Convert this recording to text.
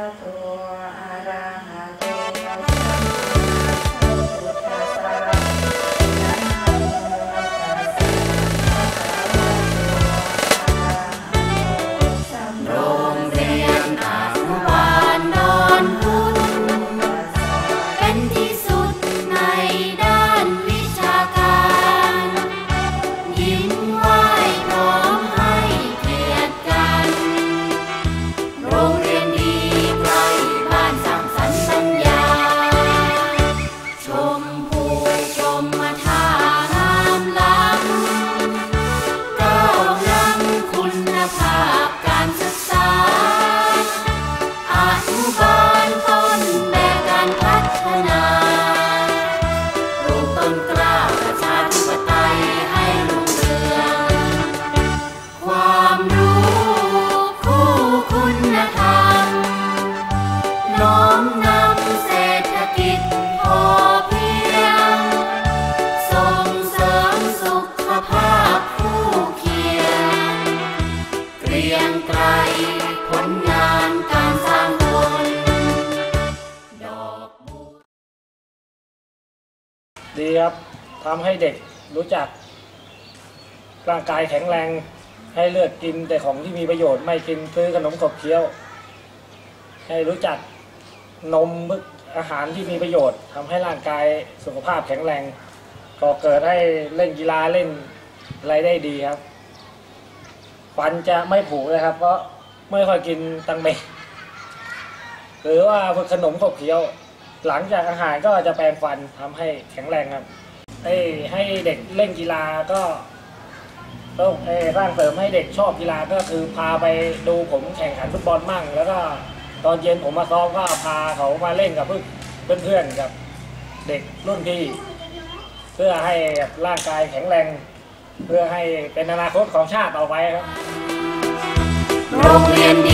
โน้อมนำเศรษฐกิจพอเพียง ส่งเสริมสุขภาพคู่เคียง เกรียงไกรผลงานการสร้างคนดอกบัวดีครับทำให้เด็กรู้จัก ร่างกายแข็งแรงให้เลือกกินแต่ของที่มีประโยชน์ไม่กินซื้อขนมขบเคี้ยว ให้รู้จัก นมมึกอาหารที่มีประโยชน์ทำให้ร่างกายสุขภาพแข็งแรงก็เกิดให้เล่นกีฬาเล่นอะไรได้ดีครับฟันจะไม่ผุเลยครับ เพราะไม่ค่อยกินตังเมหรือว่าพวกขนมขบเคี้ยว หลังจากอาหารก็จะแปรงฟันทำให้แข็งแรงครับเอ้ให้เด็กเล่นกีฬาก็ต้องเอ้ร่างเสริมให้เด็กชอบกีฬาก็คือพาไปดูผมแข่งขันฟุตบอลมั่ง แล้วก็ ตอนเย็นผมมาซ้อมก็พาเขามาเล่นกับเพื่อนเพื่อนๆกับเด็กรุ่นพี่เพื่อให้ร่างกายแข็งแรง เพื่อให้เป็นอนาคตของชาติต่อไปครับโรงเรียนด